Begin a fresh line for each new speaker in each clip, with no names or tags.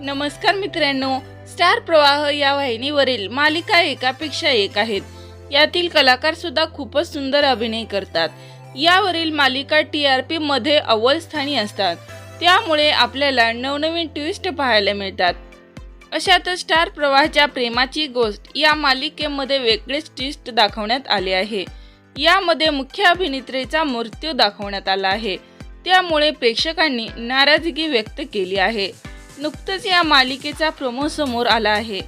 नमस्कार मित्रांनो स्टार प्रवाह या वाहिनीवरील मालिका एकापेक्षा एक आहेत. यातील कलाकार सुद्धा खूपच सुंदर अभिनय करतात. यावरील मालिका टी आर पी मध्ये अव्वल स्थानी असतात. त्यामुळे आपल्याला नवनवीन ट्विस्ट पाहायला मिळतात. अशातच स्टार प्रवाहाच्या प्रेमाची गोष्ट या मालिकेमध्ये वेगळेच ट्विस्ट दाखवण्यात आले आहे. यामध्ये मुख्य अभिनेत्रीचा मृत्यू दाखवण्यात आला आहे. त्यामुळे प्रेक्षकांनी नाराजगी व्यक्त केली आहे. नुकतंच या मालिकेचा प्रोमो समोर आला आहे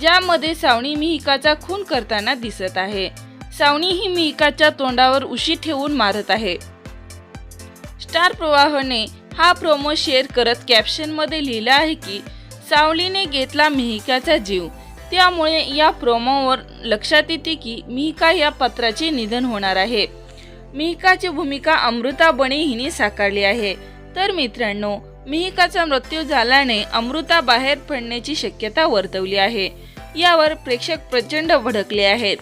ज्यामध्ये सावणी मिहिकाचा खून करताना दिसत आहे. सावणी ही मिहिकाच्या तोंडावर उशी ठेवून मारत आहे. स्टार प्रवाहने हा प्रोमो शेअर करत कॅप्शनमध्ये लिहिलं आहे की सावलीने घेतला मिहिकाचा जीव. त्यामुळे या प्रोमोवर लक्षात येते की मिहिका या पत्राचे निधन होणार आहे. मिहिकाची भूमिका अमृता बणे हिने साकारली आहे. तर मित्रांनो मिहिकाचा मृत्यू झाल्याने अमृता बाहेर पडण्याची शक्यता वर्तवली आहे. यावर प्रेक्षक प्रचंड भडकले आहेत.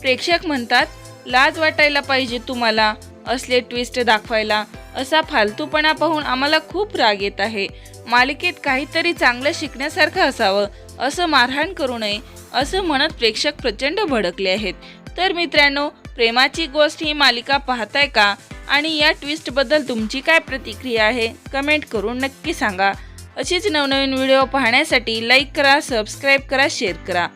प्रेक्षक म्हणतात लाज वाटायला पाहिजे तुम्हाला. असले ट्विस्ट दाखवायला. असा फालतूपणा पाहून आम्हाला खूप राग येत आहे. मालिकेत काहीतरी चांगलं शिकण्यासारखं असावं. असं मारहाण करू नये. असं म्हणत प्रेक्षक प्रचंड भडकले आहेत. तर मित्रांनो प्रेमाची गोष्ट ही मालिका पाहताय का? आणि या ट्विस्टबद्दल तुमची काय प्रतिक्रिया आहे कमेंट करून नक्की सांगा. अशीच नवनवीन व्हिडिओ पाहण्यासाठी लाईक करा सबस्क्राईब करा शेअर करा.